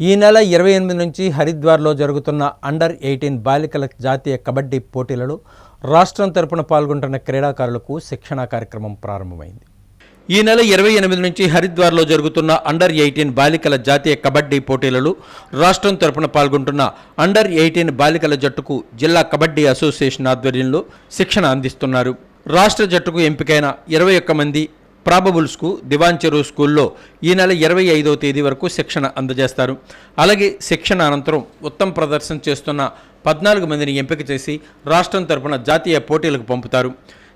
ఈ నెల ఇరవై ఎనిమిది నుంచి హరిద్వార్లో జరుగుతున్న అండర్ ఎయిటీన్ బాలికల జాతీయ కబడ్డీ పోటీలలో రాష్ట్రం తరపున పాల్గొంటున్న క్రీడాకారులకు శిక్షణా కార్యక్రమం ప్రారంభమైంది. ఈ నెల ఇరవై ఎనిమిది నుంచి హరిద్వార్లో జరుగుతున్న అండర్ ఎయిటీన్ బాలికల జాతీయ కబడ్డీ పోటీలలో రాష్ట్రం తరపున పాల్గొంటున్న అండర్ ఎయిటీన్ బాలికల జట్టుకు జిల్లా కబడ్డీ అసోసియేషన్ ఆధ్వర్యంలో శిక్షణ అందిస్తున్నారు. రాష్ట్ర జట్టుకు ఎంపికైన ఇరవై ఒక్క మంది ప్రాబబుల్స్కు దివాన్ చెరువు స్కూల్లో ఈ నెల ఇరవై ఐదవ తేదీ వరకు శిక్షణ అందజేస్తారు. అలాగే శిక్షణ అనంతరం ఉత్తమ ప్రదర్శన చేస్తున్న పద్నాలుగు మందిని ఎంపిక చేసి రాష్ట్రం తరపున జాతీయ పోటీలకు పంపుతారు.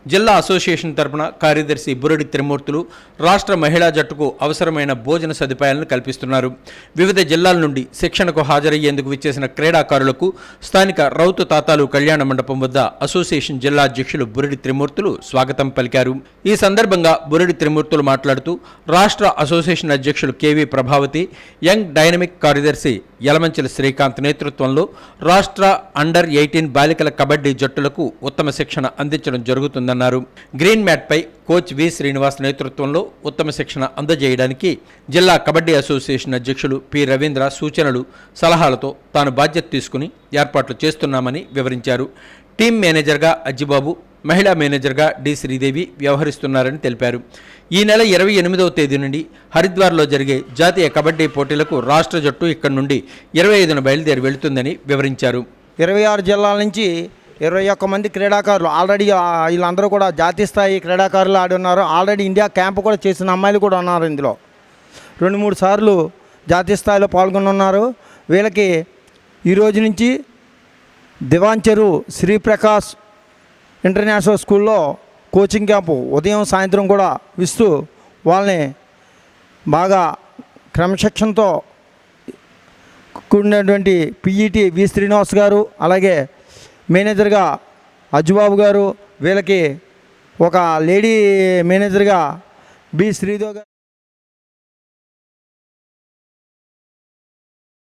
జిల్లా అసోసియేషన్ తరపున కార్యదర్శి బురడి త్రిమూర్తులు రాష్ట్ర మహిళా జట్టుకు అవసరమైన భోజన సదుపాయాలను కల్పిస్తున్నారు. వివిధ జిల్లాల నుండి శిక్షణకు హాజరయ్యేందుకు విచ్చేసిన క్రీడాకారులకు స్థానిక రౌతు తాతాలు కళ్యాణ మండపం వద్ద అసోసియేషన్ జిల్లా అధ్యక్షులు బురడి త్రిమూర్తులు స్వాగతం పలికారు. ఈ సందర్భంగా బురడి త్రిమూర్తులు మాట్లాడుతూ రాష్ట్ర అసోసియేషన్ అధ్యక్షులు కెవి ప్రభావతి యంగ్ డైనమిక్ కార్యదర్శి యలమంచిల శ్రీకాంత్ నేతృత్వంలో రాష్ట్ర అండర్ ఎయిటీన్ బాలికల కబడ్డీ జట్టులకు ఉత్తమ శిక్షణ అందించడం జరుగుతుందన్నారు. గ్రీన్ మ్యాట్పై కోచ్ వి శ్రీనివాస్ నేతృత్వంలో ఉత్తమ శిక్షణ అందజేయడానికి జిల్లా కబడ్డీ అసోసియేషన్ అధ్యక్షులు పి రవీంద్ర సూచనలు సలహాలతో తాను బాధ్యత తీసుకుని ఏర్పాట్లు చేస్తున్నామని వివరించారు. టీం మేనేజర్గా అజ్జిబాబు మహిళా మేనేజర్గా డి శ్రీదేవి వ్యవహరిస్తున్నారని తెలిపారు. ఈ నెల ఇరవై ఎనిమిదవ తేదీ నుండి హరిద్వార్లో జరిగే జాతీయ కబడ్డీ పోటీలకు రాష్ట్ర జట్టు ఇక్కడి నుండి ఇరవై ఐదున బయలుదేరి వెళుతుందని వివరించారు. ఇరవై ఆరు జిల్లాల నుంచి ఇరవై ఒక్క మంది క్రీడాకారులు ఆల్రెడీ వీళ్ళందరూ కూడా జాతీయ స్థాయి క్రీడాకారులు ఆడి ఉన్నారు. ఆల్రెడీ ఇండియా క్యాంప్ కూడా చేసిన అమ్మాయిలు కూడా ఉన్నారు ఇందులో. రెండు మూడు సార్లు జాతీయ స్థాయిలో పాల్గొనున్నారు. వీళ్ళకి ఈ రోజు నుంచి దివాంచరు శ్రీప్రకాష్ ఇంటర్నేషనల్ స్కూల్లో కోచింగ్ క్యాంపు ఉదయం సాయంత్రం కూడా ఇస్తూ వాళ్ళని బాగా క్రమశిక్షణతో కూడినటువంటి పిఈటి వి శ్రీనివాస్ గారు అలాగే మేనేజర్గా అజ్జుబాబు గారు వీళ్ళకి ఒక లేడీ మేనేజర్గా బి శ్రీదేవ్ గారు